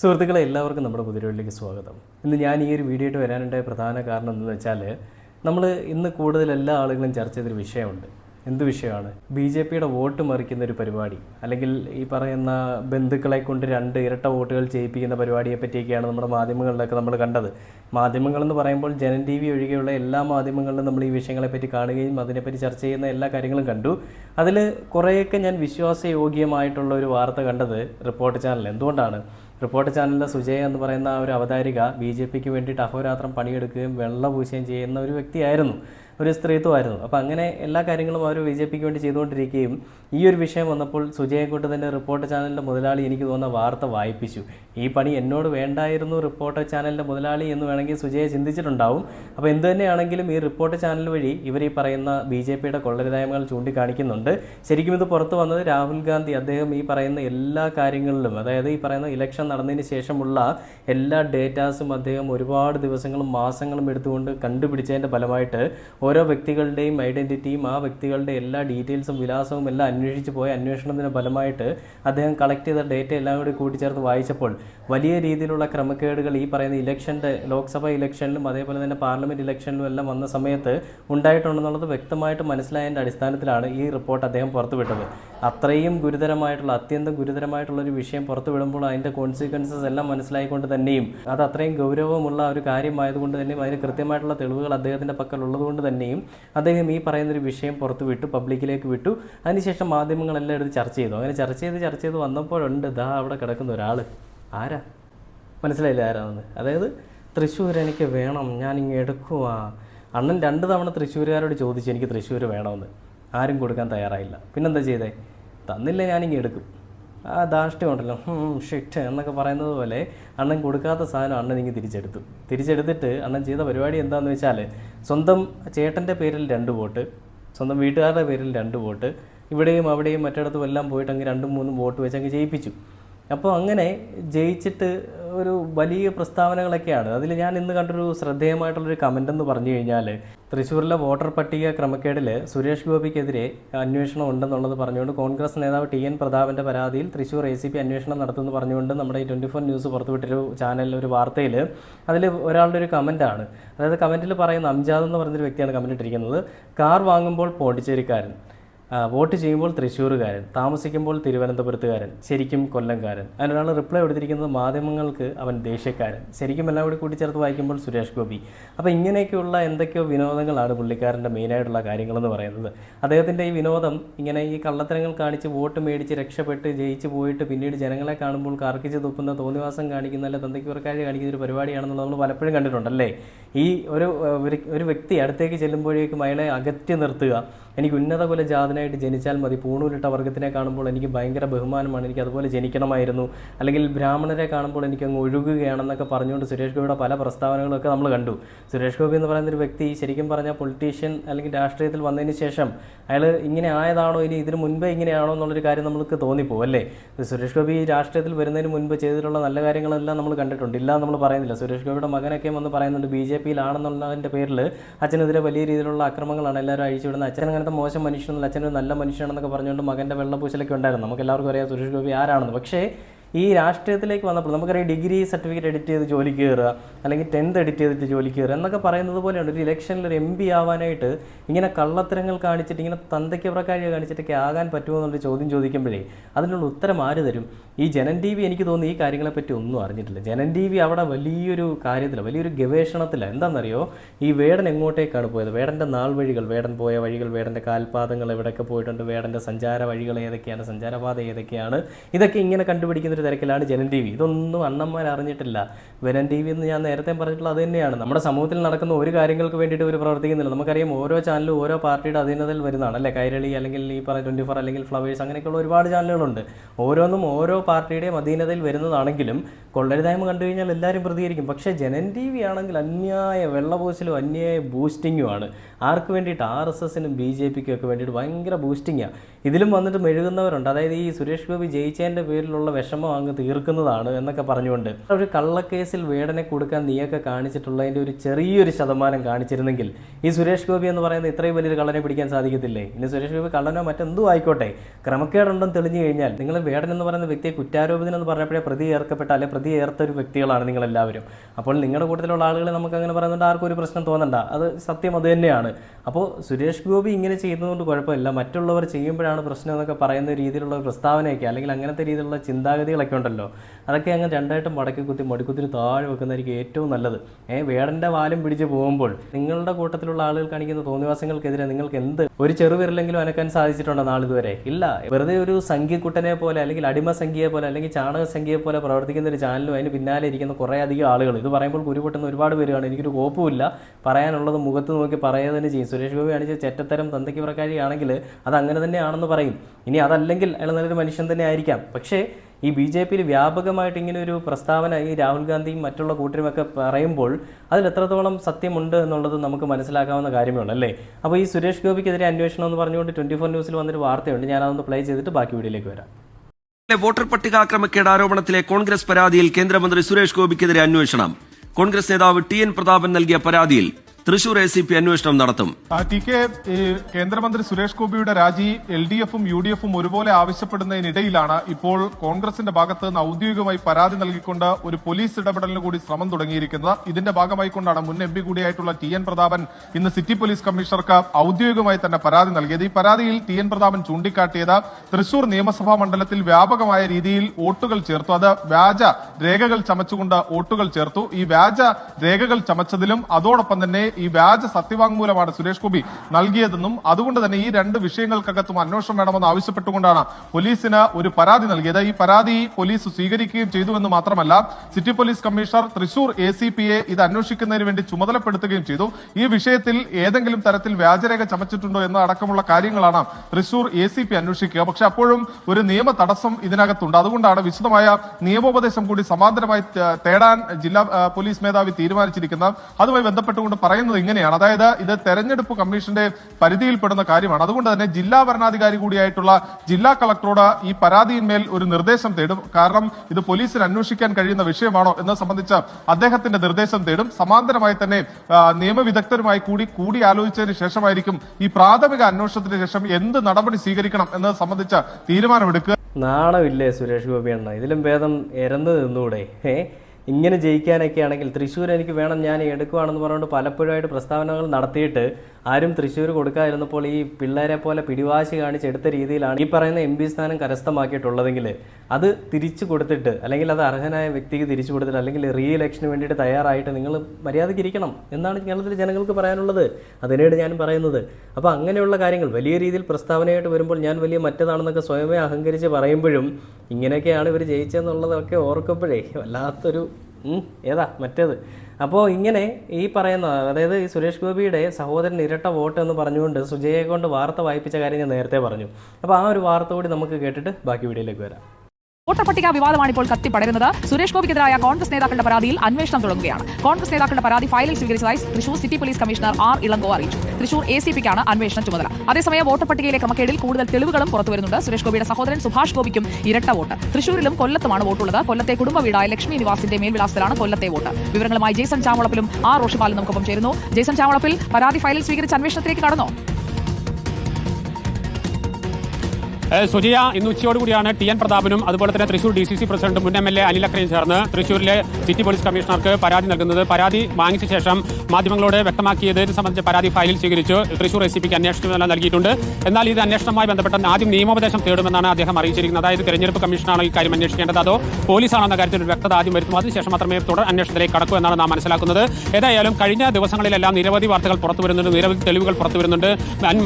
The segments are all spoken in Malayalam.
സുഹൃത്തുക്കളെ എല്ലാവർക്കും നമ്മുടെ പുതിയയിലേക്ക് സ്വാഗതം. ഇന്ന് ഞാൻ ഈ ഒരു വീഡിയോയിട്ട് വരാനുണ്ടായ പ്രധാന കാരണം എന്തെന്ന് വെച്ചാൽ നമ്മൾ ഇന്ന് കൂടുതൽ എല്ലാ ആളുകളും ചർച്ച ചെയ്തൊരു വിഷയമുണ്ട്. എന്ത് വിഷയമാണ്? ബി ജെ പിയുടെ വോട്ട് മറിക്കുന്ന ഒരു പരിപാടി അല്ലെങ്കിൽ ഈ പറയുന്ന ബന്ധുക്കളെ കൊണ്ട് രണ്ട് ഇരട്ട വോട്ടുകൾ ചെയ്യിപ്പിക്കുന്ന പരിപാടിയെ പറ്റിയൊക്കെയാണ് നമ്മുടെ മാധ്യമങ്ങളിലൊക്കെ നമ്മൾ കണ്ടത്. മാധ്യമങ്ങളെന്ന് പറയുമ്പോൾ ജനൻ ടി വി ഒഴികെയുള്ള എല്ലാ മാധ്യമങ്ങളിലും നമ്മൾ ഈ വിഷയങ്ങളെപ്പറ്റി കാണുകയും അതിനെപ്പറ്റി ചർച്ച ചെയ്യുന്ന എല്ലാ കാര്യങ്ങളും കണ്ടു. അതിൽ കുറേയൊക്കെ ഞാൻ വിശ്വാസയോഗ്യമായിട്ടുള്ള ഒരു വാർത്ത കണ്ടത് റിപ്പോർട്ട് ചാനൽ എന്തുകൊണ്ടാണ്? റിപ്പോർട്ട് ചാനലിലെ സുജയ എന്ന് പറയുന്ന ഒരു അവതാരിക ബി ജെ പിക്ക് വേണ്ടിയിട്ട് അഹോരാത്രം പണിയെടുക്കുകയും വെള്ള പൂശുകയും ചെയ്യുന്ന ഒരു വ്യക്തിയായിരുന്നു. ഒരു സ്ത്രീത്വമായിരുന്നു. അപ്പോൾ അങ്ങനെ എല്ലാ കാര്യങ്ങളും അവർ ബി ജെ പിക്ക് വേണ്ടി ചെയ്തുകൊണ്ടിരിക്കുകയും ഈ ഒരു വിഷയം വന്നപ്പോൾ സുജയക്കൂട്ടത്തിന്റെ റിപ്പോർട്ട് ചാനലിന്റെ മുതലാളി എനിക്ക് തോന്നുന്ന വാർത്ത വായിപ്പിച്ചു. ഈ പണി എന്നോട് വേണ്ടായിരുന്നു റിപ്പോർട്ടർ ചാനലിന്റെ മുതലാളി എന്ന് വേണമെങ്കിൽ സുജയെ ചിന്തിച്ചിട്ടുണ്ടാവും. അപ്പോൾ എന്ത് തന്നെയാണെങ്കിലും ഈ റിപ്പോർട്ട് ചാനൽ വഴി ഇവർ ഈ പറയുന്ന ബി ജെ പിയുടെ കൊള്ളരുതായ്മകൾ ചൂണ്ടിക്കാണിക്കുന്നുണ്ട്. ശരിക്കും ഇത് പുറത്തു വന്നത് രാഹുൽ ഗാന്ധി അദ്ദേഹം ഈ പറയുന്ന എല്ലാ കാര്യങ്ങളിലും അതായത് ഈ പറയുന്ന ഇലക്ഷൻ നടന്നതിന് ശേഷമുള്ള എല്ലാ ഡേറ്റാസും അദ്ദേഹം ഒരുപാട് ദിവസങ്ങളും മാസങ്ങളും എടുത്തുകൊണ്ട് കണ്ടുപിടിച്ചതിന്റെ ഫലമായിട്ട് ഓരോ വ്യക്തികളുടെയും ഐഡന്റിറ്റിയും ആ വ്യക്തികളുടെ എല്ലാ ഡീറ്റെയിൽസും വിലാസവും എല്ലാം അന്വേഷിച്ച് പോയ അന്വേഷണത്തിന്റെ ഫലമായിട്ട് അദ്ദേഹം കളക്ട് ചെയ്ത ഡേറ്റ എല്ലാം കൂടി കൂട്ടിച്ചേർത്ത് വായിച്ചപ്പോൾ വലിയ രീതിയിലുള്ള ക്രമക്കേടുകൾ ഈ പറയുന്ന ഇലക്ഷന്റെ ലോക്സഭാ ഇലക്ഷനിലും അതേപോലെ തന്നെ പാർലമെന്റ് ഇലക്ഷനിലും എല്ലാം വന്ന സമയത്ത് ഉണ്ടായിട്ടുണ്ടെന്നുള്ളത് വ്യക്തമായിട്ട് മനസ്സിലായതിന്റെ അടിസ്ഥാനത്തിലാണ് ഈ റിപ്പോർട്ട് അദ്ദേഹം പുറത്തുവിട്ടത്. അത്രയും ഗുരുതരമായിട്ടുള്ള അത്യന്തം ഗുരുതരമായിട്ടുള്ള ഒരു വിഷയം പുറത്തു വിടുമ്പോൾ അതിന്റെ കോൺസിക്വൻസസ് എല്ലാം മനസ്സിലായിക്കൊണ്ട് തന്നെയും അത് അത്രയും ഗൗരവമുള്ള ഒരു കാര്യമായതുകൊണ്ട് തന്നെയും അതിന് കൃത്യമായിട്ടുള്ള തെളിവുകൾ അദ്ദേഹത്തിന്റെ പക്കൽ ഉള്ളതുകൊണ്ട് തന്നെയും അദ്ദേഹം ഈ പറയുന്നൊരു വിഷയം പുറത്തു വിട്ടു പബ്ലിക്കിലേക്ക് വിട്ടു. അതിനുശേഷം മാധ്യമങ്ങളെല്ലാം എടുത്ത് ചർച്ച ചെയ്തു. അങ്ങനെ ചർച്ച ചെയ്ത് ചർച്ച ചെയ്ത് വന്നപ്പോഴുണ്ട് ദാ അവിടെ കിടക്കുന്ന ഒരാൾ ആരാ? മനസ്സിലായില്ല ആരാന്ന് അതായത് തൃശ്ശൂർ എനിക്ക് വേണം ഞാൻ ഇങ്ങ് എടുക്കുവാ. അണ്ണൻ രണ്ട് തവണ തൃശ്ശൂരുകാരോട് ചോദിച്ചു എനിക്ക് തൃശ്ശൂർ വേണമെന്ന്. ആരും കൊടുക്കാൻ തയ്യാറായില്ല. പിന്നെന്താ ചെയ്തേ? തന്നില്ല ഞാനിങ്ങ് എടുക്കും. ആ ധാഷ്ട്യം ഉണ്ടല്ലോ. ഷിറ്റ് എന്നൊക്കെ പറയുന്നത് പോലെ അണ്ണൻ കൊടുക്കാത്ത സാധനം അണ്ണൻ ഇങ്ങ് തിരിച്ചെടുത്തു. തിരിച്ചെടുത്തിട്ട് അണ്ണൻ ചെയ്ത പരിപാടി എന്താണെന്ന് വെച്ചാൽ സ്വന്തം ചേട്ടന്റെ പേരിൽ രണ്ട് വോട്ട് സ്വന്തം വീട്ടുകാരുടെ പേരിൽ രണ്ട് വോട്ട് ഇവിടെയും അവിടെയും മറ്റിടത്തും എല്ലാം പോയിട്ട് അങ്ങ് രണ്ടും മൂന്നും വോട്ട് വെച്ച് അങ്ങ് ജയിപ്പിച്ചു. അപ്പോൾ അങ്ങനെ ജയിച്ചിട്ട് ഒരു വലിയ പ്രസ്താവനകളൊക്കെയാണ്. അതിൽ ഞാൻ ഇന്ന് കണ്ടൊരു ശ്രദ്ധേയമായിട്ടുള്ളൊരു കമന്റ് എന്ന് പറഞ്ഞു കഴിഞ്ഞാൽ തൃശ്ശൂരിലെ വോട്ടർ പട്ടിക ക്രമക്കേടിൽ സുരേഷ് ഗോപിക്കെതിരെ അന്വേഷണം ഉണ്ടെന്നുള്ളത് പറഞ്ഞുകൊണ്ട് കോൺഗ്രസ് നേതാവ് ടി എൻ പ്രതാപന്റെ പരാതിയിൽ തൃശ്ശൂർ എ സി പി അന്വേഷണം നടത്തുമെന്ന് പറഞ്ഞുകൊണ്ട് നമ്മുടെ ഈ ട്വന്റി ഫോർ ന്യൂസ് പുറത്തുവിട്ടൊരു ചാനലിൽ ഒരു വാർത്തയിൽ അതിൽ ഒരാളുടെ ഒരു കമന്റാണ് അതായത് കമന്റിൽ പറയുന്ന അംജാദ് എന്ന് പറഞ്ഞൊരു വ്യക്തിയാണ് കമന്റ് ഇട്ടിരിക്കുന്നത്. കാർ വാങ്ങുമ്പോൾ പോണ്ടിച്ചേരിക്കാരൻ. വോട്ട് ചെയ്യുമ്പോൾ തൃശ്ശൂരുകാരൻ താമസിക്കുമ്പോൾ തിരുവനന്തപുരത്തുകാരൻ ശരിക്കും കൊല്ലംകാരൻ. അതിനൊരാൾ റിപ്ലൈ കൊടുത്തിരിക്കുന്നത് മാധ്യമങ്ങൾക്ക് അവൻ ദേഷ്യക്കാരൻ. ശരിക്കും എല്ലാം കൂടി കൂട്ടിച്ചേർത്ത് വായിക്കുമ്പോൾ സുരേഷ് ഗോപി. അപ്പോൾ ഇങ്ങനെയൊക്കെയുള്ള എന്തൊക്കെയോ വിനോദങ്ങളാണ് പുള്ളിക്കാരന്റെ മെയിനായിട്ടുള്ള കാര്യങ്ങളെന്ന് പറയുന്നത്. അദ്ദേഹത്തിന്റെ ഈ വിനോദം ഇങ്ങനെ ഈ കള്ളത്തരങ്ങൾ കാണിച്ച് വോട്ട് മേടിച്ച് രക്ഷപ്പെട്ട് ജയിച്ച് പോയിട്ട് പിന്നീട് ജനങ്ങളെ കാണുമ്പോൾ കർക്കിച്ച് തുപ്പുന്ന തോന്നിവാസം കാണിക്കുന്ന അല്ലെ തന്തയ്ക്ക് പുറക്കാഴി കാണിക്കുന്ന ഒരു പരിപാടിയാണെന്നുള്ളത് നമ്മൾ പലപ്പോഴും കണ്ടിട്ടുണ്ടല്ലേ? ഈ ഒരു- ഒരു വ്യക്തി അടുത്തേക്ക് ചെല്ലുമ്പോഴേക്കും അയാളെ അകറ്റി നിർത്തുക എനിക്ക് ഉന്നത കുല ജാതനായിട്ട് ജനിച്ചാൽ മതി. പൂണൂലിട്ട വർഗത്തിനെ കാണുമ്പോൾ എനിക്ക് ഭയങ്കര ബഹുമാനമാണ്. എനിക്ക് അതുപോലെ ജനിക്കണമായിരുന്നു. അല്ലെങ്കിൽ ബ്രാഹ്മണരെ കാണുമ്പോൾ എനിക്ക് അങ്ങ് ഒഴുകുകയാണെന്നൊക്കെ പറഞ്ഞുകൊണ്ട് സുരേഷ് ഗോപിയുടെ പല പ്രസ്താവനകളൊക്കെ നമ്മൾ കണ്ടു. സുരേഷ് ഗോപി എന്ന് പറയുന്ന ഒരു വ്യക്തി ശരിക്കും പറഞ്ഞാൽ പൊളിറ്റീഷ്യൻ അല്ലെങ്കിൽ രാഷ്ട്രീയത്തിൽ വന്നതിന് ശേഷം അയാൾ ഇങ്ങനെ ആയതാണോ? ഇനി ഇതിന് മുൻപേ ഇങ്ങനെയാണോ എന്നുള്ളൊരു കാര്യം നമുക്ക് തോന്നിപ്പോകും അല്ലേ? സുരേഷ് ഗോപി രാഷ്ട്രീയത്തിൽ വരുന്നതിന് മുൻപ് ചെയ്തിട്ടുള്ള നല്ല കാര്യങ്ങളെല്ലാം നമ്മൾ കണ്ടിട്ടുണ്ട്. ഇല്ല നമ്മൾ പറയുന്നില്ല. സുരേഷ് ഗോപിയുടെ മകനൊക്കെ വന്ന് പറയുന്നുണ്ട് ബി ജെ പിയിലാണെന്നുള്ളതിന്റെ പേരിൽ അച്ഛനെതിരെ വലിയ രീതിയിലുള്ള അക്രമങ്ങളാണ്. എല്ലാവരും അഴിച്ചുവിടുന്നത് അച്ഛൻ അങ്ങനത്തെ മോശം മനുഷ്യനല്ല അച്ഛൻ ഒരു നല്ല മനുഷ്യനാണെന്നൊക്കെ പറഞ്ഞുകൊണ്ട് മകന്റെ വെള്ളപൂശലൊക്കെ ഉണ്ടായിരുന്നു. നമുക്ക് എല്ലാവർക്കും അറിയാം സുരേഷ് ഗോപി ആരാണെന്ന്. പക്ഷേ ഈ രാഷ്ട്രീയത്തിലേക്ക് വന്നപ്പോൾ നമുക്കറിയാം ഡിഗ്രി സർട്ടിഫിക്കറ്റ് എഡിറ്റ് ചെയ്ത് ജോലിക്ക് കയറുക അല്ലെങ്കിൽ ടെൻത്ത് എഡിറ്റ് ചെയ്തിട്ട് ജോലിക്ക് കയറുക എന്നൊക്കെ പറയുന്നത് പോലെയാണ് ഒരു ഇലക്ഷനിൽ ഒരു എം പി ആവാനായിട്ട് ഇങ്ങനെ കള്ളത്തരങ്ങൾ കാണിച്ചിട്ട് ഇങ്ങനെ തന്തയ്ക്ക് പ്രകാരം കാണിച്ചിട്ടൊക്കെ ആകാൻ പറ്റുമോ എന്നുള്ള ചോദ്യം ചോദിക്കുമ്പോഴേ അതിനുള്ള ഉത്തരം ആര് തരും? ഈ ജനൻ ടി വി എനിക്ക് തോന്നുന്നു ഈ കാര്യങ്ങളെപ്പറ്റി ഒന്നും അറിഞ്ഞിട്ടില്ല. ജനൻ ടി വി അവിടെ വലിയൊരു കാര്യത്തിലാണ് വലിയൊരു ഗവേഷണത്തിലാണ് എന്താണെന്നറിയോ ഈ വേടൻ എങ്ങോട്ടേക്കാണ് പോയത്? വേടന്റെ നാൾ വഴികൾ വേടൻ പോയ വഴികൾ വേടന്റെ കാൽപാദങ്ങൾ എവിടെയൊക്കെ പോയിട്ടുണ്ട് വേടന്റെ സഞ്ചാര വഴികൾ ഏതൊക്കെയാണ് സഞ്ചാരപാത ഏതൊക്കെയാണ്? ഇതൊക്കെ ഇങ്ങനെ കണ്ടുപിടിക്കുന്ന ഒരു തിരക്കിലാണ് ജനൻ ടി വി. ഇതൊന്നും അണ്ണന്മാർ അറിഞ്ഞിട്ടില്ല. വെനൻ ടി വി എന്ന് ഞാൻ നേരത്തെ പറഞ്ഞിട്ടുള്ള അത് തന്നെയാണ്. നമ്മുടെ സമൂഹത്തിൽ നടക്കുന്ന ഒരു കാര്യങ്ങൾക്ക് വേണ്ടിയിട്ട് ഇവർ പ്രവർത്തിക്കുന്നില്ല. നമുക്കറിയാം ഓരോ ചാനലും ഓരോ പാർട്ടിയുടെ അധീനതയിൽ വരുന്നതാണ്. അല്ലേ? കൈരളി അല്ലെങ്കിൽ ഈ പറഞ്ഞ ട്വന്റി ഫോർ അല്ലെങ്കിൽ ഫ്ലവേഴ്സ് അങ്ങനെയൊക്കെയുള്ള ഒരുപാട് ചാനലുകളുണ്ട്. ഓരോന്നും ഓരോ പാർട്ടിയുടെയും അധീനതയിൽ വരുന്നതാണെങ്കിലും കൊള്ളരുതായ്മ കണ്ടു കഴിഞ്ഞാൽ എല്ലാവരും പ്രതികരിക്കും. പക്ഷേ ജനൻ ടി വി ആണെങ്കിൽ അന്യായ വെള്ളപൂശലും അന്യായ ബൂസ്റ്റിങ്ങുമാണ്. ആർക്ക് വേണ്ടിയിട്ട്? ആർ എസ് എസിനും ബി ജെ പിക്കും ഒക്കെ വേണ്ടിയിട്ട് ഭയങ്കര ബൂസ്റ്റിങ്ങാണ് ഇതിലും വന്നിട്ട് മെഴുകുന്നവരുണ്ട് അതായത് ഈ സുരേഷ് ഗോപി ജയിച്ചതിന്റെ പേരിലുള്ള വിഷമം അങ്ങ് തീർക്കുന്നതാണ് എന്നൊക്കെ പറഞ്ഞുകൊണ്ട്. ഒരു കള്ളക്കേസിൽ വേടനെ കൊടുക്കാൻ നീയൊക്കെ കാണിച്ചിട്ടുള്ളതിന്റെ ഒരു ചെറിയൊരു ശതമാനം കാണിച്ചിരുന്നെങ്കിൽ ഈ സുരേഷ് ഗോപി എന്ന് പറയുന്ന ഇത്രയും വലിയൊരു കള്ളനെ പിടിക്കാൻ സാധിക്കത്തില്ലേ? ഇനി സുരേഷ് ഗോപി കള്ളനോ മറ്റെന്തോ ആയിക്കോട്ടെ. ക്രമക്കേടുണ്ടെന്ന് തെളിഞ്ഞു കഴിഞ്ഞാൽ നിങ്ങൾ വേടൻ എന്ന് പറയുന്ന വ്യക്തിയെ കുറ്റാരോപിതനെന്ന് പറഞ്ഞപ്പോഴേ പ്രതി ഏർക്കപ്പെട്ട അല്ലെ പ്രതി ഏർത്തൊരു വ്യക്തികളാണ് നിങ്ങളെല്ലാവരും. അപ്പോൾ നിങ്ങളുടെ കൂട്ടത്തിലുള്ള ആളുകളെ നമുക്ക് അങ്ങനെ പറയുന്നുണ്ട് ആർക്കും ഒരു പ്രശ്നം തോന്നണ്ട. അത് സത്യം അത് തന്നെയാണ്. അപ്പോൾ സുരേഷ് ഗോപി ഇങ്ങനെ ചെയ്യുന്നതുകൊണ്ട് കുഴപ്പമില്ല. മറ്റുള്ളവർ ചെയ്യുമ്പോഴാണ് പ്രശ്നം എന്നൊക്കെ പറയുന്ന രീതിയിലുള്ള പ്രസ്താവനയൊക്കെ അല്ലെങ്കിൽ അങ്ങനത്തെ രീതിയിലുള്ള ചിന്താഗതികളൊക്കെ ഉണ്ടല്ലോ. അതൊക്കെ അങ്ങ് രണ്ടായിട്ടും മടക്കി കുത്തി മടിക്കുത്തിന് താഴെ വെക്കുന്നതായിരിക്കും ഏറ്റവും നല്ലത്. ഏ വേടന്റെ വാലും പിടിച്ച് പോകുമ്പോൾ നിങ്ങളുടെ കൂട്ടത്തിലുള്ള ആളുകൾ കാണിക്കുന്ന തോന്നിവാസങ്ങൾക്കെതിരെ നിങ്ങൾക്ക് എന്ത്? ഒരു ചെറുവിരലെങ്കിലും അനക്കാൻ സാധിച്ചിട്ടുണ്ടോ നാളിതുവരെ ഇല്ല. വെറുതെ ഒരു സംഖ്യക്കുട്ടനെ പോലെ അല്ലെങ്കിൽ അടിമ സംഖ്യയെ പോലെ അല്ലെങ്കിൽ ചാണക സംഖ്യയെ പോലെ പ്രവർത്തിക്കുന്ന ഒരു ചാനലും അതിന് പിന്നാലെ ഇരിക്കുന്ന കുറേ അധികം ആളുകൾ. ഇത് പറയുമ്പോൾ കുരുപൊട്ടുന്ന ഒരുപാട് പേര് കാണും എനിക്കൊരു കോപ്പുമില്ല. പറയാനുള്ളത് മുഖത്ത് നോക്കി പറയുക തന്നെ ചെയ്യും. സുരേഷ് ഗോപി കാണിച്ച ചെറ്റത്തരം തന്തയ്ക്ക് പ്രകാരിയാണെങ്കിൽ അത് അങ്ങനെ തന്നെയാണെന്ന് പറയും. ഇനി അതല്ലെങ്കിൽ അയാൾ നല്ലൊരു മനുഷ്യൻ തന്നെ ആയിരിക്കാം. പക്ഷേ ഈ ബി ജെ പിയിൽ വ്യാപകമായിട്ട് ഇങ്ങനെ ഒരു പ്രസ്താവന ഈ രാഹുൽ ഗാന്ധിയും മറ്റുള്ള കൂട്ടരുമൊക്കെ പറയുമ്പോൾ അതിൽ എത്രത്തോളം സത്യമുണ്ട് എന്നുള്ളത് നമുക്ക് മനസ്സിലാക്കാവുന്ന കാര്യമേ ഉള്ളൂ അല്ലേ? അപ്പോൾ ഈ സുരേഷ് ഗോപിക്കെതിരെ അന്വേഷണം എന്ന് പറഞ്ഞുകൊണ്ട് ട്വന്റി ഫോർ ന്യൂസിൽ വന്നൊരു വാർത്തയുണ്ട്. ഞാനതൊന്ന് പ്ലേ ചെയ്തിട്ട് ബാക്കി വീഡിയോയിലേക്ക് വരാം. വോട്ടർ പട്ടികാക്രമക്കേട് ആരോപണത്തിലെ കോൺഗ്രസ് പരാതിയിൽ കേന്ദ്രമന്ത്രി സുരേഷ് ഗോപിക്കെതിരെ അന്വേഷണം. കോൺഗ്രസ് നേതാവ് ടി എൻ പ്രതാപൻ നൽകിയ പരാതിയിൽ തൃശൂർ എ സി പി അന്വേഷണം നടത്തും. ടി കെ കേന്ദ്രമന്ത്രി സുരേഷ് ഗോപിയുടെ രാജി എൽ ഡി എഫും യു ഡി എഫും ഒരുപോലെ ആവശ്യപ്പെടുന്നതിനിടയിലാണ് ഇപ്പോൾ കോൺഗ്രസിന്റെ ഭാഗത്ത് നിന്ന് ഔദ്യോഗികമായി പരാതി നൽകിക്കൊണ്ട് ഒരു പോലീസ് ഇടപെടലിന് കൂടി ശ്രമം തുടങ്ങിയിരിക്കുന്നത്. ഇതിന്റെ ഭാഗമായി കൊണ്ടാണ് മുൻ എം പി കൂടിയായിട്ടുള്ള ടി എൻ പ്രതാപൻ ഇന്ന് സിറ്റി പോലീസ് കമ്മീഷണർക്ക് ഔദ്യോഗികമായി തന്നെ പരാതി നൽകിയത്. ഈ പരാതിയിൽ ടി എൻ പ്രതാപൻ ചൂണ്ടിക്കാട്ടിയത് തൃശൂർ നിയമസഭാ മണ്ഡലത്തിൽ വ്യാപകമായ രീതിയിൽ വോട്ടുകൾ ചേർത്തു. അത് വ്യാജ രേഖകൾ ചമച്ചുകൊണ്ട് വോട്ടുകൾ ചേർത്തു. ഈ വ്യാജ രേഖകൾ ചമച്ചതിലും അതോടൊപ്പം തന്നെ ഈ വ്യാജ സത്യവാങ്മൂലമാണ് സുരേഷ് ഗോപി നൽകിയതെന്നും അതുകൊണ്ട് തന്നെ ഈ രണ്ട് വിഷയങ്ങൾക്കകത്തും അന്വേഷണം വേണമെന്ന് ആവശ്യപ്പെട്ടുകൊണ്ടാണ് പോലീസിന് ഒരു പരാതി നൽകിയത്. ഈ പരാതി പോലീസ് സ്വീകരിക്കുകയും ചെയ്തു എന്ന് മാത്രമല്ല city police commissioner Thrissur A C ഇത് അന്വേഷിക്കുന്നതിന് വേണ്ടി ചുമതലപ്പെടുത്തുകയും ചെയ്തു. ഈ വിഷയത്തിൽ ഏതെങ്കിലും തരത്തിൽ വ്യാജരേഖ ചമച്ചിട്ടുണ്ടോ എന്ന അടക്കമുള്ള കാര്യങ്ങളാണ് തൃശൂർ എ സി പി അന്വേഷിക്കുക. പക്ഷെ അപ്പോഴും ഒരു നിയമ തടസ്സം ഇതിനകത്തുണ്ട്. അതുകൊണ്ടാണ് വിശദമായ നിയമോപദേശം കൂടി സമാന്തരമായി തേടാൻ ജില്ലാ പോലീസ് മേധാവി തീരുമാനിച്ചിരിക്കുന്നത്. അതുമായി ബന്ധപ്പെട്ടുകൊണ്ട് പറയുന്നത് ഇങ്ങനെയാണ്. അതായത് ഇത് തെരഞ്ഞെടുപ്പ് കമ്മീഷന്റെ പരിധിയിൽപ്പെടുന്ന കാര്യമാണ്. അതുകൊണ്ട് തന്നെ ജില്ലാ ഭരണാധികാരി കൂടിയായിട്ടുള്ള ജില്ലാ കളക്ടറോട് ഈ പരാതിയിന്മേൽ ഒരു നിർദ്ദേശം തേടും. കാരണം ഇത് പോലീസിന് അന്വേഷിക്കാൻ കഴിയുന്ന വിഷയമാണോ എന്ന് സംബന്ധിച്ച് അദ്ദേഹത്തിന്റെ നിർദ്ദേശം തേടും. സമാന്തരമായി തന്നെ നിയമവിദഗ്ധരുമായി കൂടി കൂടി ആലോചിച്ചതിന് ശേഷമായിരിക്കും ഈ പ്രാഥമിക അന്വേഷണത്തിന് ശേഷം എന്ത് നടപടി സ്വീകരിക്കണം എന്നത് സംബന്ധിച്ച് തീരുമാനമെടുക്കുക. നാണമില്ലേ സുരേഷ് ഗോപി അണ്ണ ഇതിലും ഭേദം ഇരന്ന് നിന്നൂടെ. ഇങ്ങനെ ജയിക്കാനൊക്കെ ആണെങ്കിൽ തൃശ്ശൂർ എനിക്ക് വേണം ഞാൻ എടുക്കുവാണെന്ന് പറഞ്ഞുകൊണ്ട് പലപ്പോഴായിട്ട് പ്രസ്താവനകൾ നടത്തിയിട്ട് ആരും തൃശ്ശൂർ കൊടുക്കാതിരുന്നപ്പോൾ ഈ പിള്ളേരെ പോലെ പിടിവാശി കാണിച്ച് എടുത്ത രീതിയിലാണ് ഈ പറയുന്ന എം പി സ്ഥാനം കരസ്ഥമാക്കിയിട്ടുള്ളതെങ്കിൽ അത് തിരിച്ചു കൊടുത്തിട്ട് അല്ലെങ്കിൽ അത് അർഹനായ വ്യക്തിക്ക് തിരിച്ചു കൊടുത്തിട്ട് അല്ലെങ്കിൽ റീ ഇലക്ഷന് വേണ്ടിയിട്ട് തയ്യാറായിട്ട് നിങ്ങൾ മര്യാദയ്ക്ക് ഇരിക്കണം എന്നാണ് കേരളത്തിലെ ജനങ്ങൾക്ക് പറയാനുള്ളത്. അതിനായിട്ട് ഞാൻ പറയുന്നത്. അപ്പോൾ അങ്ങനെയുള്ള കാര്യങ്ങൾ വലിയ രീതിയിൽ പ്രസ്താവനയായിട്ട് വരുമ്പോൾ ഞാൻ വലിയ മറ്റതാണെന്നൊക്കെ സ്വയമേ അഹങ്കരിച്ച് പറയുമ്പോഴും ഇങ്ങനെയൊക്കെയാണ് ഇവർ ജയിച്ചതെന്നുള്ളതൊക്കെ ഓർക്കുമ്പോഴേ വല്ലാത്തൊരു ഏതാ മറ്റേത്? അപ്പോൾ ഇങ്ങനെ ഈ പറയുന്ന അതായത് ഈ സുരേഷ് ഗോപിയുടെ സഹോദരൻ ഇരട്ട വോട്ട് എന്ന് പറഞ്ഞുകൊണ്ട് സുജയെ കൊണ്ട് വാർത്ത വായിപ്പിച്ച കാര്യം ഞാൻ നേരത്തെ പറഞ്ഞു. അപ്പോൾ ആ ഒരു വാർത്ത കൂടി നമുക്ക് കേട്ടിട്ട് ബാക്കി വീഡിയോയിലേക്ക് വരാം. വോട്ടർ പട്ടിക വിവാദമാണ് ഇപ്പോൾ കത്തി പടരുന്നത് സുരേഷ് ഗോപിക്കെതിരായ കോൺഗ്രസ് നേതാക്കളുടെ പരാതിയിൽ അന്വേഷണം തുടങ്ങുകയാണ്. കോൺഗ്രസ് നേതാക്കളുടെ പരാതി ഫയലിൽ സ്വീകരിച്ചതായി Thrissur city police commissioner R Ilango അറിയിച്ചു. തൃശൂർ എ സി പിക്കാണ് അന്വേഷണ ചുമതല. അതേസമയം വോട്ടർപട്ടികയിലെ ക്രമക്കേടിൽ കൂടുതൽ തെളിവുകളും പുറത്തുവരുന്നുണ്ട്. സുരേഷ് ഗോപിയുടെ സഹോദരൻ സുഭാഷ് ഗോപിക്കും ഇരട്ട വോട്ട്. തൃശൂരിലും കൊല്ലത്തുമാണ് വോട്ടുള്ളത്. കൊല്ലത്തെ കുടുംബ വീടായ ലക്ഷ്മി നിവാസിന്റെ മേൽവിലാസത്തിലാണ് കൊല്ലത്തെ വോട്ട്. വിവരങ്ങളുമായി ജേസൺ ചാവളപ്പിലും ആർ റോഷിപാലും നമുക്കൊപ്പം ചേരുന്നു. ജേസൺ ചാവളപ്പിൽ പരാതി ഫയലിൽ സ്വീകരിച്ച അന്വേഷണത്തിലേക്ക് കടന്നോ? സുജിയ ഇന്ന് ഉച്ചയോടുകൂടിയാണ് ടി എൻ പ്രതാപനും അതുപോലെ തന്നെ Thrissur D C C president മുൻ എം എൽ എ അനിലക്കരയും ചേർന്ന് തൃശൂരിലെ സിറ്റി പോലീസ് കമ്മീഷണർക്ക് പരാതി നൽകുന്നത്. പരാതി വാങ്ങിച്ച ശേഷം മാധ്യമങ്ങളോട് വ്യക്തമാക്കിയത് ഇത് സംബന്ധിച്ച പരാതി ഫയലിൽ സ്വീകരിച്ചു. തൃശൂർ എസ് സി പിക്ക് അന്വേഷണം നൽകിയിട്ടുണ്ട്. എന്നാൽ ഇത് അന്വേഷണവുമായി ബന്ധപ്പെട്ട ആദ്യം നിയമോപദേശം തേടുമെന്നാണ് അദ്ദേഹം അറിയിച്ചിരിക്കുന്നത്. അതായത് തെരഞ്ഞെടുപ്പ് കമ്മീഷനാണോ ഈ കാര്യം അന്വേഷിക്കേണ്ടത്. അതോ പോലീസാണോ എന്ന കാര്യത്തിൽ ഒരു വ്യക്തത ആദ്യം വരുത്തും. അതിനുശേഷം മാത്രമേ തുടർ അന്വേഷണത്തിലേക്ക് കടക്കൂ എന്നാണ് നാം മനസ്സിലാക്കുന്നത്. ഏതായാലും കഴിഞ്ഞ ദിവസങ്ങളിലെല്ലാം നിരവധി വാർത്തകൾ പുറത്തു വരുന്നുണ്ട്. നിരവധി തെളിവുകൾ പുറത്തു വരുന്നുണ്ട്.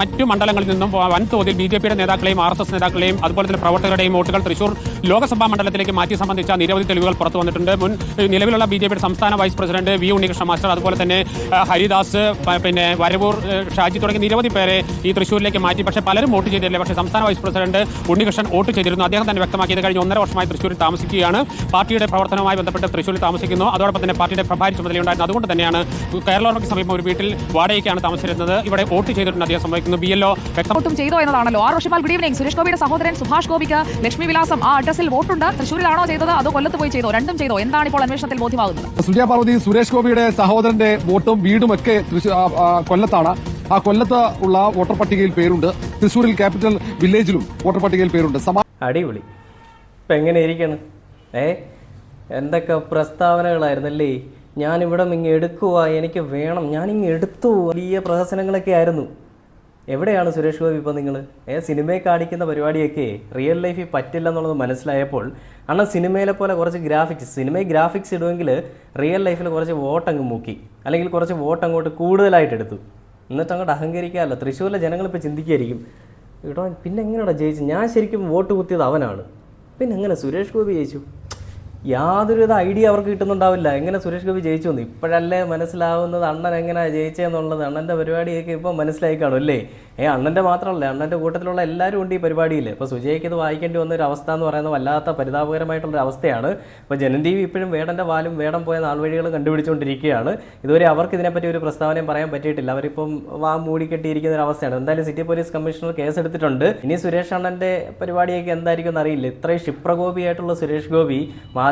മറ്റു മണ്ഡലങ്ങളിൽ നിന്നും വൻതോതിൽ ബി ജെ പിയുടെ നേതാക്കളെയും ആർ എസ് എസ് നേതാക്കളെയും അതുപോലെ തന്നെ പ്രവർത്തകരുടെയും വോട്ടുകൾ തൃശൂർ ലോക്സഭാ മണ്ഡലത്തിലേക്ക് മാറ്റി സംബന്ധിച്ച നിരവധി തെളിവുകൾ പുറത്തു വന്നിട്ടുണ്ട്. മുൻ നിലവിലുള്ള ബി ജെ പിയുടെ സംസ്ഥാന vice president V Unnikrishna master അതുപോലെ തന്നെ ഹരിദാസ് പിന്നെ വരവൂർ ഷാജി തുടങ്ങിയ നിരവധി പേരെ ഈ തൃശ്ശൂരിലേക്ക് മാറ്റി. പക്ഷേ പലരും വോട്ട് ചെയ്തിട്ടില്ല. പക്ഷേ സംസ്ഥാന വൈസ് പ്രസിഡന്റ് ഉണ്ണികൃഷ്ണൻ വോട്ട് ചെയ്തിരുന്നു. അദ്ദേഹം തന്നെ വ്യക്തമാക്കിയത് കഴിഞ്ഞ ഒന്നര വർഷമായി തൃശ്ശൂരിൽ താമസിക്കുകയാണ്. പാർട്ടിയുടെ പ്രവർത്തനവുമായി ബന്ധപ്പെട്ട് തൃശ്ശൂരിൽ താമസിക്കുന്നു. അതോടൊപ്പം തന്നെ പാർട്ടിയുടെ പ്രഭാരി ചുമതലയുണ്ടായിരുന്നു അതുകൊണ്ട് തന്നെയാണ് കേരളോർമ്മയ്ക്ക് സമീപം ഒരു വീട്ടിൽ വാടകയ്ക്കാണ് താമസിച്ചിരുന്നത്. ഇവിടെ വോട്ട് ചെയ്തിട്ടുണ്ട്. അദ്ദേഹം സംഭവിക്കുന്നു. ബി എൽഒ വ്യക്തം വോട്ടും ചെയ്തോ എന്നതാണല്ലോ. ആറ് വർഷം ഗുഡ് ഈവനിംഗ് സുരേഷ് ഗോപിയുടെ സഹോദരൻ സുഭാഷ് ഗോപിക്ക് ലക്ഷ്മി വിലാസം ആ അഡ്രസ്സിൽ വോട്ടുണ്ട്. തൃശ്ശൂരിലാണോ ചെയ്തത്? അതോ കൊല്ലത്ത് പോയി ചെയ്തോ? രണ്ടും ചെയ്തോ? എന്താണ് ഇപ്പോൾ അന്വേഷണത്തിൽ ബോധ്യമാകുന്നത്? സുജയ പാർവതി സുരേഷ് ഗോപിയുടെ സഹോദരന്റെ വോട്ടും വീടും ഒക്കെ കൊല്ലത്താണ്. ആ കൊല്ലത്ത് ഉള്ള വോട്ടർ പട്ടികയിൽ പേരുണ്ട്. തൃശ്ശൂരിൽ ക്യാപിറ്റൽ വില്ലേജിലും വോട്ടർ പട്ടികയിൽ പേരുണ്ട്. അടിപൊളി. ഇപ്പം എങ്ങനെ ഇരിക്കണം? ഏ? എന്തൊക്കെ പ്രസ്താവനകളായിരുന്നല്ലേ? ഞാനിവിടെ ഇങ്ങ് എടുക്കുക എനിക്ക് വേണം. ഞാനിങ്ങ് എടുത്തു. വലിയ പ്രഹസനങ്ങളൊക്കെ ആയിരുന്നു. എവിടെയാണ് സുരേഷ് ഗോപി ഇപ്പോൾ നിങ്ങൾ ഏ സിനിമയെ കാണിക്കുന്ന പരിപാടിയൊക്കെ റിയൽ ലൈഫിൽ പറ്റില്ല എന്നുള്ളത് മനസ്സിലായപ്പോൾ അണ്ണൻ സിനിമയിലെ പോലെ കുറച്ച് ഗ്രാഫിക്സ് സിനിമയിൽ ഗ്രാഫിക്സ് ഇടുമെങ്കിൽ റിയൽ ലൈഫിൽ കുറച്ച് വോട്ട് അങ്ങ് മൂക്കി അല്ലെങ്കിൽ കുറച്ച് വോട്ട് അങ്ങോട്ട് കൂടുതലായിട്ട് എടുത്തു. എന്നിട്ട് അങ്ങോട്ട് അഹങ്കരിക്കാമല്ലോ തൃശ്ശൂരിലെ ജനങ്ങൾ ഇപ്പോൾ ചിന്തിക്കുകയായിരിക്കും എടോ പിന്നെ എങ്ങനെയാണ് ജയിച്ചു ഞാൻ ശരിക്കും വോട്ട് കുത്തിയത് അവനാണ്. പിന്നെ എങ്ങനെ? സുരേഷ് ഗോപി ജയിച്ചു. യാതൊരുവിധ ഐഡിയ അവർക്ക് കിട്ടുന്നുണ്ടാവില്ല. എങ്ങനെ സുരേഷ് ഗോപി ജയിച്ചു എന്ന്. ഇപ്പോഴല്ലേ മനസ്സിലാവുന്നത് അണ്ണൻ എങ്ങനെയാണ് ജയിച്ചതെന്നുള്ളത് അണ്ണന്റെ പരിപാടിയൊക്കെ ഇപ്പോൾ മനസ്സിലായി കാണും അല്ലേ? ഏ അണ്ണന്റെ മാത്രമല്ല അണ്ണന്റെ കൂട്ടത്തിലുള്ള എല്ലാവരും ഉണ്ട് ഈ പരിപാടിയിൽ ഇപ്പോൾ സുജയ്ക്ക് ഇത് വായിക്കേണ്ടി വന്ന ഒരു അവസ്ഥ എന്ന് പറയുന്നത് വല്ലാത്ത പരിതാപകരമായിട്ടുള്ള അവസ്ഥയാണ്. ഇപ്പോൾ ജനൻ ടി വി ഇപ്പോഴും വേടന്റെ വാലും വേടം പോയ നാൾവഴികൾ കണ്ടുപിടിച്ചുകൊണ്ടിരിക്കുകയാണ്. ഇതുവരെ അവർക്ക് ഇതിനെപ്പറ്റി ഒരു പ്രസ്താവനയും പറയാൻ പറ്റിയിട്ടില്ല. അവരിപ്പം വാ മൂടിക്കെട്ടിയിരിക്കുന്ന ഒരു അവസ്ഥയാണ്. എന്തായാലും സിറ്റി പോലീസ് കമ്മീഷണർ കേസ് എടുത്തിട്ടുണ്ട്. ഇനി സുരേഷ് അണ്ണന്റെ പരിപാടിയൊക്കെ എന്തായിരിക്കും എന്നറിയില്ല. ഇത്രയും ക്ഷിപ്രഗോപിയായിട്ടുള്ള സുരേഷ് ഗോപി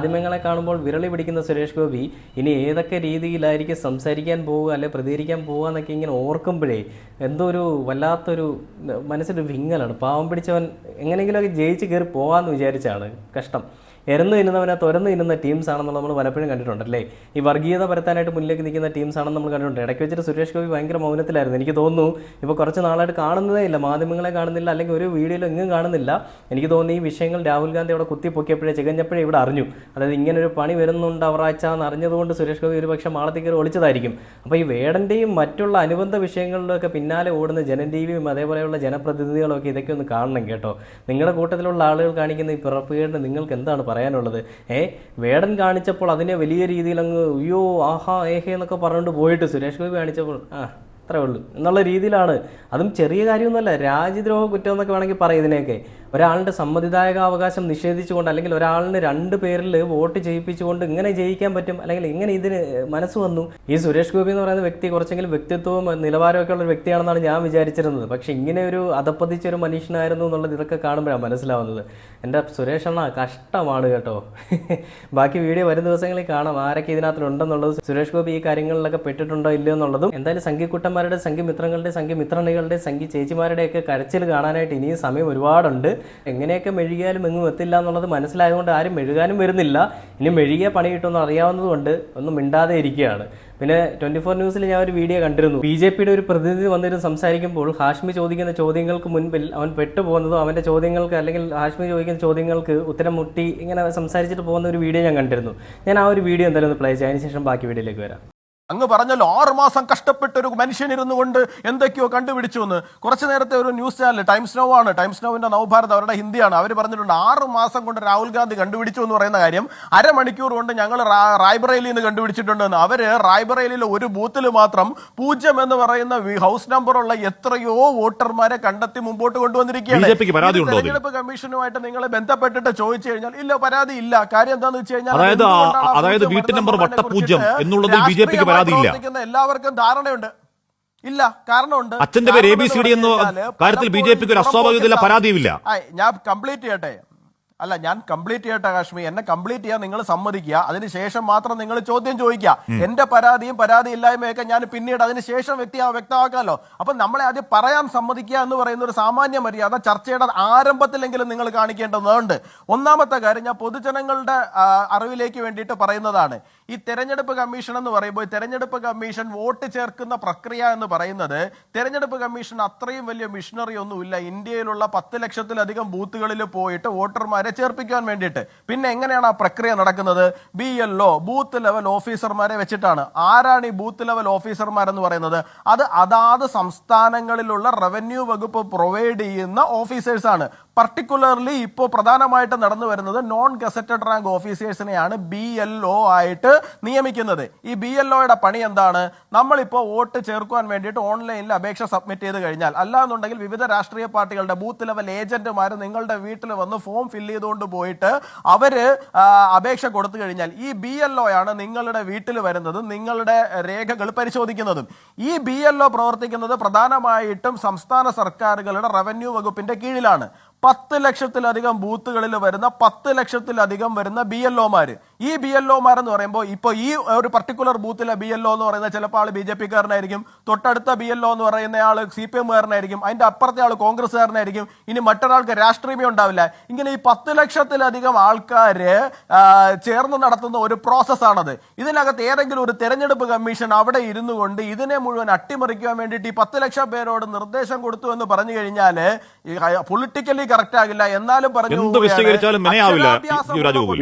മാധ്യമങ്ങളെ കാണുമ്പോൾ വിരളി പിടിക്കുന്ന സുരേഷ് ഗോപി ഇനി ഏതൊക്കെ രീതിയിലായിരിക്കും സംസാരിക്കാൻ പോവുക അല്ലെ പ്രതികരിക്കാൻ പോവുക എന്നൊക്കെ ഇങ്ങനെ ഓർക്കുമ്പോഴേ എന്തോ ഒരു വല്ലാത്തൊരു മനസ്സിലൊരു വിങ്ങലാണ്. പാവം പിടിച്ചവൻ എങ്ങനെയെങ്കിലുമൊക്കെ ജയിച്ച് കയറി പോകാമെന്ന് വിചാരിച്ചാണ് കഷ്ടം. എരന്ന് തിന്നുന്നവനെ തുരന്ന് തിന്നുന്ന ടീംസ് ആണെന്നുള്ള നമ്മൾ പലപ്പോഴും കണ്ടിട്ടുണ്ടല്ലേ? ഈ വർഗീയത പരത്താനായിട്ട് മുന്നിലേക്ക് നിൽക്കുന്ന ടീംസ് ആണെന്ന് നമ്മൾ കണ്ടിട്ടുണ്ട്. ഇടയ്ക്ക് വെച്ചിട്ട് സുരേഷ് ഗോപി ഭയങ്കര മൗനത്തിലായിരുന്നു. എനിക്ക് തോന്നുന്നു ഇപ്പോൾ കുറച്ച് നാളായിട്ട് കാണുന്നതേ ഇല്ല. മാധ്യമങ്ങളെ കാണുന്നില്ല അല്ലെങ്കിൽ ഒരു വീഡിയോയിലും എങ്ങും കാണുന്നില്ല. എനിക്ക് തോന്നുന്നു ഈ വിഷയങ്ങൾ രാഹുൽ ഗാന്ധി അവിടെ കുത്തിപ്പൊക്കിയപ്പോഴേ ചികഞ്ഞപ്പോഴേ ഇവിടെ അറിഞ്ഞു. അതായത് ഇങ്ങനെ ഒരു പണി വരുന്നുണ്ട് അവറാഴ്ച എന്ന് അറിഞ്ഞതുകൊണ്ട് സുരേഷ് ഗോപി ഒരു പക്ഷേ മാളത്തിൽ കയറി ഒളിച്ചതായിരിക്കും. അപ്പോൾ ഈ വേടന്റെയും മറ്റുള്ള അനുബന്ധ വിഷയങ്ങളിലൊക്കെ പിന്നാലെ ഓടുന്ന ജനൻ ടി വിയും അതേപോലെയുള്ള ജനപ്രതിനിധികളൊക്കെ ഇതൊക്കെ ഒന്ന് കാണണം കേട്ടോ. നിങ്ങളുടെ കൂട്ടത്തിലുള്ള ആളുകൾ കാണിക്കുന്ന ഈ പിറപ്പുകേടിന് നിങ്ങൾക്ക് എന്താണ് പറയാനുള്ളത്. ഏ വേടൻ കാണിച്ചപ്പോൾ അതിനെ വലിയ രീതിയിൽ അങ്ങ് അയ്യോ ആഹാ ഏഹേ എന്നൊക്കെ പറഞ്ഞുകൊണ്ട് പോയിട്ട് സുരേഷ് ഗോപി കാണിച്ചപ്പോൾ ആ അത്രേ ഉള്ളൂ എന്നുള്ള രീതിയിലാണ്. അതും ചെറിയ കാര്യമൊന്നുമല്ല. രാജ്യദ്രോഹ കുറ്റം എന്നൊക്കെ വേണമെങ്കിൽ പറയും ഇതിനെയൊക്കെ. ഒരാളുടെ സമ്മതിദായക അവകാശം നിഷേധിച്ചുകൊണ്ട് അല്ലെങ്കിൽ ഒരാളിന് രണ്ട് പേരിൽ വോട്ട് ചെയ്യിപ്പിച്ചുകൊണ്ട് ഇങ്ങനെ ജയിക്കാൻ പറ്റും അല്ലെങ്കിൽ ഇങ്ങനെ ഇതിന് മനസ്സ് വന്നു. ഈ സുരേഷ് ഗോപി എന്ന് പറയുന്ന വ്യക്തി കുറച്ചെങ്കിലും വ്യക്തിത്വവും നിലവാരമൊക്കെ ഉള്ള വ്യക്തിയാണെന്നാണ് ഞാൻ വിചാരിച്ചിരുന്നത്. പക്ഷെ ഇങ്ങനെ ഒരു അതപ്പതിച്ച ഒരു മനുഷ്യനായിരുന്നു എന്നുള്ളത് ഇതൊക്കെ കാണുമ്പോഴാണ് മനസ്സിലാവുന്നത്. എന്റെ സുരേഷ് അണ്ണ കഷ്ടമാണ് കേട്ടോ. ബാക്കി വീഡിയോ വരും ദിവസങ്ങളിൽ കാണാം. ആരൊക്കെ ഇതിനകത്തുണ്ടെന്നുള്ളത് സുരേഷ് ഗോപി ഈ കാര്യങ്ങളിലൊക്കെ പെട്ടിട്ടുണ്ടോ ഇല്ലയോ എന്നുള്ളതും എന്തായാലും സംഘിക്കുട്ടന്മാരുടെ സംഘമിത്രങ്ങളുടെ സംഘമിത്രണികളുടെ സംഘി ചേച്ചിമാരുടെയൊക്കെ കരച്ചിൽ കാണാനായിട്ട് ഇനിയും സമയം ഒരുപാടുണ്ട്. എങ്ങനെയൊക്കെ മെഴുകിയാലും എങ്ങും എത്തില്ല എന്നുള്ളത് മനസ്സിലായതുകൊണ്ട് ആരും മെഴുകാനും വരുന്നില്ല. ഇനി മെഴുകിയ പണി കിട്ടുമെന്ന് അറിയാവുന്നതുകൊണ്ട് ഒന്നും മിണ്ടാതെ ഇരിക്കുകയാണ്. പിന്നെ ട്വന്റി ഫോർ ന്യൂസിൽ ഞാൻ ഒരു വീഡിയോ കണ്ടിരുന്നു. ബി ജെ പിയുടെ ഒരു പ്രതിനിധി വന്നിരുന്ന് സംസാരിക്കുമ്പോൾ ഹാഷ്മി ചോദിക്കുന്ന ചോദ്യങ്ങൾക്ക് മുൻപിൽ അവൻ പെട്ടുപോകുന്നതും അവന്റെ ചോദ്യങ്ങൾക്ക് അല്ലെങ്കിൽ ഹാഷ്മി ചോദിക്കുന്ന ചോദ്യങ്ങൾക്ക് ഉത്തരം മുട്ടി ഇങ്ങനെ സംസാരിച്ചിട്ട് പോകുന്ന ഒരു വീഡിയോ ഞാൻ കണ്ടിരുന്നു. ഞാൻ ആ ഒരു വീഡിയോ എന്തായാലും ഒന്ന് പ്ലേ ചെയ്യാം. അതിനുശേഷം ബാക്കി വീഡിയോയിലേക്ക് വരാം. അങ്ങ് പറഞ്ഞല്ലോ ആറുമാസം കഷ്ടപ്പെട്ട ഒരു മനുഷ്യൻ ഇരുന്നു കൊണ്ട് എന്തൊക്കെയോ കണ്ടുപിടിച്ചു എന്ന് കുറച്ചു നേരത്തെ ഒരു ന്യൂസ് ചാനൽ ടൈംസ് നോ ആണ്. ടൈംസ് നോവിന്റെ നവഭാരത് അവരുടെ ഹിന്ദിയാണ്. അവർ പറഞ്ഞിട്ടുണ്ട് ആറ് മാസം കൊണ്ട് രാഹുൽ ഗാന്ധി കണ്ടുപിടിച്ചു എന്ന് പറയുന്ന കാര്യം അരമണിക്കൂർ കൊണ്ട് ഞങ്ങൾ റായ്ബറേലിയിൽ നിന്ന് കണ്ടുപിടിച്ചിട്ടുണ്ടെന്ന്. അവർ റായ്ബറേലിയിലെ ഒരു ബൂത്തിൽ മാത്രം പൂജ്യം എന്ന് പറയുന്ന ഹൗസ് നമ്പറുള്ള എത്രയോ വോട്ടർമാരെ കണ്ടെത്തി മുമ്പോട്ട് കൊണ്ടുവന്നിരിക്കുകയാണ്? തെരഞ്ഞെടുപ്പ് കമ്മീഷനുമായിട്ട് നിങ്ങളെ ബന്ധപ്പെട്ടിട്ട് ചോദിച്ചു കഴിഞ്ഞാൽ ഇല്ല പരാതി ഇല്ല. കാര്യം എന്താണെന്ന് വെച്ച് കഴിഞ്ഞാൽ അതായത് വീട്ടു നമ്പർ വട്ടപൂജ്യം എന്നുള്ളത് ബി ജെ പിക്ക് പ്രവർത്തിക്കുന്ന എല്ലാവർക്കും ധാരണയുണ്ട്. ഇല്ല കാരണമുണ്ട്. അച്ഛന്റെ പേര് എ ബി സി ഡി എന്ന കാര്യത്തിൽ ബി ജെ പിക്ക് ഒരു അസ്വാഭാവികതയില്ല, പരാതിയില്ല. പരാതിയുമില്ല. ഞാൻ കംപ്ലീറ്റ് ചെയ്യട്ടെ. അല്ല ഞാൻ കംപ്ലീറ്റ് ചെയ്യട്ടെ കാശ്മീർ എന്നെ കംപ്ലീറ്റ് ചെയ്യാൻ നിങ്ങൾ സമ്മതിക്കുക. അതിനുശേഷം മാത്രം നിങ്ങൾ ചോദ്യം ചോദിക്കുക. എന്റെ പരാതിയും പരാതി ഇല്ലായ്മയൊക്കെ ഞാൻ പിന്നീട് അതിനുശേഷം വ്യക്തി വ്യക്തമാക്കാമല്ലോ. അപ്പൊ നമ്മളെ ആദ്യം പറയാൻ സമ്മതിക്കുക എന്ന് പറയുന്ന ഒരു സാമാന്യ മര്യാദ ചർച്ചയുടെ ആരംഭത്തിലെങ്കിലും നിങ്ങൾ കാണിക്കേണ്ടതുണ്ട്. ഒന്നാമത്തെ കാര്യം ഞാൻ പൊതുജനങ്ങളുടെ അറിവിലേക്ക് വേണ്ടിയിട്ട് പറയുന്നതാണ്. ഈ തെരഞ്ഞെടുപ്പ് കമ്മീഷൻ എന്ന് പറയുമ്പോൾ തെരഞ്ഞെടുപ്പ് കമ്മീഷൻ വോട്ട് ചേർക്കുന്ന പ്രക്രിയ എന്ന് പറയുന്നത് തെരഞ്ഞെടുപ്പ് കമ്മീഷൻ അത്രയും വലിയ മിഷനറി ഒന്നുമില്ല. ഇന്ത്യയിലുള്ള പത്ത് ലക്ഷത്തിലധികം ബൂത്തുകളിൽ പോയിട്ട് വോട്ടർമാരെ ചേർപ്പിക്കാൻ വേണ്ടിയിട്ട്. പിന്നെ എങ്ങനെയാണ് ആ പ്രക്രിയ നടക്കുന്നത്? B L O booth level ഓഫീസർമാരെ വെച്ചിട്ടാണ്. ആരാണ് ഈ ബൂത്ത് ലെവൽ ഓഫീസർമാരെന്ന് പറയുന്നത്? അത് അതാത് സംസ്ഥാനങ്ങളിലുള്ള റവന്യൂ വകുപ്പ് പ്രൊവൈഡ് ചെയ്യുന്ന ഓഫീസേഴ്സ് ആണ് പർട്ടിക്കുലർലി ഇപ്പോൾ പ്രധാനമായിട്ട് നടന്നു വരുന്നത് നോൺ ഗസറ്റഡ് റാങ്ക് ഓഫീസേഴ്സിനെയാണ് ബി എൽ ഒ ആയിട്ട് നിയമിക്കുന്നത്. ഈ ബി എൽ ഒയുടെ പണി എന്താണ്? നമ്മളിപ്പോൾ വോട്ട് ചേർക്കുവാൻ വേണ്ടിയിട്ട് ഓൺലൈനിൽ അപേക്ഷ സബ്മിറ്റ് ചെയ്ത് കഴിഞ്ഞാൽ അല്ലാന്നുണ്ടെങ്കിൽ വിവിധ രാഷ്ട്രീയ പാർട്ടികളുടെ ബൂത്ത് ലെവൽ ഏജന്റുമാർ നിങ്ങളുടെ വീട്ടിൽ വന്ന് ഫോം ഫില്ല് ചെയ്തുകൊണ്ട് പോയിട്ട് അവർ അപേക്ഷ കൊടുത്തു കഴിഞ്ഞാൽ ഈ ബി എൽ ഒ ആണ് നിങ്ങളുടെ വീട്ടിൽ വരുന്നതും നിങ്ങളുടെ രേഖകൾ പരിശോധിക്കുന്നതും. ഈ ബി എൽ ഒ പ്രവർത്തിക്കുന്നത് പ്രധാനമായിട്ടും സംസ്ഥാന സർക്കാരുകളുടെ റവന്യൂ വകുപ്പിന്റെ കീഴിലാണ്. പത്ത് ലക്ഷത്തിലധികം ബൂത്തുകളിൽ വരുന്ന പത്ത് ലക്ഷത്തിലധികം വരുന്ന ബി എൽ ഒമാർ ഈ ബി എൽ ഒമാർ എന്ന് പറയുമ്പോൾ ഇപ്പോൾ ഈ ഒരു പർട്ടിക്കുലർ ബൂത്തിലെ ബി എൽ ഒ എന്ന് പറയുന്നത് ചിലപ്പോൾ ആൾ ബി ജെ പിക്കാരനായിരിക്കും തൊട്ടടുത്ത ബി എൽ ഒ എന്ന് പറയുന്ന ആൾ സി പി എമ്മുകാരനായിരിക്കും അതിന്റെ അപ്പുറത്തെ ആൾ കോൺഗ്രസ്സുകാരനായിരിക്കും. ഇനി മറ്റൊരാൾക്ക് രാഷ്ട്രീയമേ ഉണ്ടാവില്ല. ഇങ്ങനെ ഈ പത്ത് ലക്ഷത്തിലധികം ആൾക്കാർ ചേർന്ന് നടത്തുന്ന ഒരു പ്രോസസ്സാണത്. ഇതിനകത്ത് ഏതെങ്കിലും ഒരു തെരഞ്ഞെടുപ്പ് കമ്മീഷൻ അവിടെ ഇരുന്നു കൊണ്ട് ഇതിനെ മുഴുവൻ അട്ടിമറിക്കാൻ വേണ്ടിയിട്ട് ഈ പത്ത് ലക്ഷം പേരോട് നിർദ്ദേശം കൊടുത്തു എന്ന് പറഞ്ഞു കഴിഞ്ഞാൽ പൊളിറ്റിക്കലി കറക്റ്റ് ആകില്ല എന്നാലും പറഞ്ഞു എന്ത്. വിശദീകരിച്ചാലും മെനയാവില്ല യുവരാജ് ഗോകുൽ.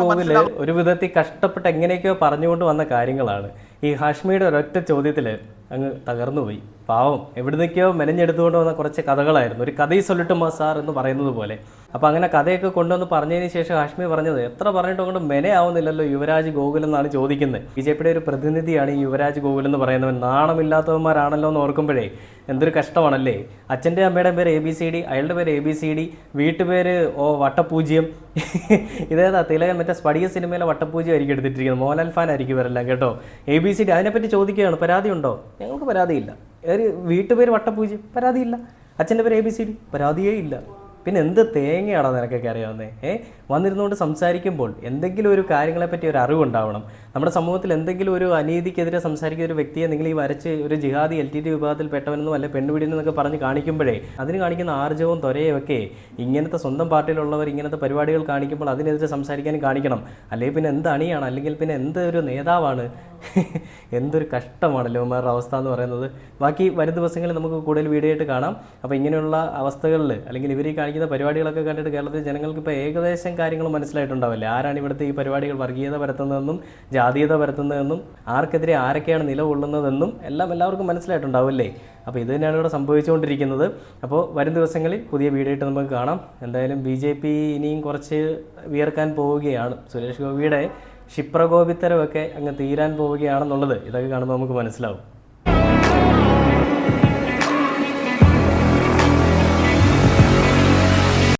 ഗോകുൽ. ഒരു വിധത്തിൽ കഷ്ടപ്പെട്ട് എങ്ങനെയൊക്കെയോ പറഞ്ഞുകൊണ്ട് വന്ന കാര്യങ്ങളാണ് ഈ ഹാഷ്മിയുടെ ഒരൊറ്റ ചോദ്യത്തിൽ അങ്ങ് തകർന്നുപോയി പാവം. എവിടുന്നൊക്കെയോ മെനഞ്ഞെടുത്തുകൊണ്ട് വന്ന കുറച്ച് കഥകളായിരുന്നു. ഒരു കഥയിൽ സൊല്ലിട്ടുമോ സാർ എന്ന് പറയുന്നത് പോലെ. അപ്പോൾ അങ്ങനെ കഥയൊക്കെ കൊണ്ടുവന്ന് പറഞ്ഞതിന് ശേഷം ഹാഷ്മി പറഞ്ഞത് എത്ര പറഞ്ഞിട്ട് കൊണ്ട് മെനയാവുന്നില്ലല്ലോ യുവരാജ് ഗോകുൽ എന്നാണ് ചോദിക്കുന്നത്. ബി ജെ പിയുടെ ഒരു പ്രതിനിധിയാണ് ഈ യുവരാജ് ഗോകുൽ എന്ന് പറയുന്നവൻ. നാണമില്ലാത്തവന്മാരാണല്ലോ എന്ന് ഓർക്കുമ്പോഴേ എന്തൊരു കഷ്ടമാണല്ലേ? അച്ഛന്റെ അമ്മയുടെ പേര് എ ബി സി ഡി അയാളുടെ പേര് എ ബി സി ഡി വീട്ടുപേര് ഓ വട്ടപൂജ്യം. ഇതേതാ തിലകൻ മറ്റേ സ്പടിക സിനിമയിലെ വട്ടപൂജ്യം ആയിരിക്കും എടുത്തിട്ടിരിക്കുന്നത്. മോഹൻലാൽ ഫാൻ ആയിരിക്കും ഇവരെല്ലാം കേട്ടോ. എ ബി സി ഡി അതിനെപ്പറ്റി ചോദിക്കുകയാണ്. പരാതി ഉണ്ടോ? ഞങ്ങൾക്ക് പരാതിയില്ല. ഒരു വീട്ടുപേര് വട്ടപൂജ്യം പരാതിയില്ല. അച്ഛന്റെ പേര് എ ബി സി ഡി പരാതിയേ ഇല്ല. പിന്നെ എന്ത് തേങ്ങയാണോ നിനക്കൊക്കെ അറിയാവുന്നത് ഏ? വന്നിരുന്നുകൊണ്ട് സംസാരിക്കുമ്പോൾ എന്തെങ്കിലും ഒരു കാര്യങ്ങളെപ്പറ്റി ഒരു അറിവുണ്ടാവണം. നമ്മുടെ സമൂഹത്തിൽ എന്തെങ്കിലും ഒരു അനീതിക്കെതിരെ സംസാരിക്കുന്ന ഒരു വ്യക്തിയെ നിങ്ങൾ ഈ വരച്ച് ഒരു ജിഹാദി എൽ ടി ടി വിഭാഗത്തിൽപ്പെട്ടവനെന്നും അല്ലെ പെണ്ണുപിടിയെന്നൊക്കെ പറഞ്ഞ് കാണിക്കുമ്പോഴേ അതിന് കാണിക്കുന്ന ആർജവും ത്വരയും ഒക്കെ ഇങ്ങനത്തെ സ്വന്തം പാർട്ടിയിലുള്ളവർ ഇങ്ങനത്തെ പരിപാടികൾ കാണിക്കുമ്പോൾ അതിനെതിരെ സംസാരിക്കാൻ കാണിക്കണം. അല്ലെങ്കിൽ പിന്നെ എന്ത് അണിയാണ്? അല്ലെങ്കിൽ പിന്നെ എന്തൊരു നേതാവാണ്? എന്തൊരു കഷ്ടമാണല്ലോ ഇവന്മാരുടെ അവസ്ഥ എന്ന് പറയുന്നത്. ബാക്കി വരും ദിവസങ്ങളിൽ നമുക്ക് കൂടുതൽ വീഡിയോ ആയിട്ട് കാണാം. അപ്പോൾ ഇങ്ങനെയുള്ള അവസ്ഥകളിൽ അല്ലെങ്കിൽ ഇവർ കാണിക്കുന്ന പരിപാടികളൊക്കെ കണ്ടിട്ട് കേരളത്തിലെ ജനങ്ങൾക്ക് ഇപ്പോൾ ഏകദേശം കാര്യങ്ങൾ മനസ്സിലായിട്ടുണ്ടാവില്ല? ആരാണ് ഇവിടുത്തെ ഈ പരിപാടികൾ വർഗീയത പരത്തുന്നതെന്നും ജാതീയത പരത്തുന്നതെന്നും ആർക്കെതിരെ ആരൊക്കെയാണ് നിലകൊള്ളുന്നതെന്നും എല്ലാം എല്ലാവർക്കും മനസ്സിലായിട്ടുണ്ടാവില്ലേ? അപ്പോൾ ഇത് തന്നെയാണ് ഇവിടെ സംഭവിച്ചുകൊണ്ടിരിക്കുന്നത്. അപ്പോൾ വരും ദിവസങ്ങളിൽ പുതിയ വീഡിയോ ആയിട്ട് നമുക്ക് കാണാം. എന്തായാലും ബി ജെ പി ഇനിയും കുറച്ച് വിയർക്കാൻ പോവുകയാണ്. സുരേഷ് ഗോപിയുടെ ക്ഷിപ്രകോപിത്തരമൊക്കെ അങ്ങ് തീരാൻ പോവുകയാണെന്നുള്ളത് ഇതൊക്കെ കാണുമ്പോൾ നമുക്ക് മനസ്സിലാവും.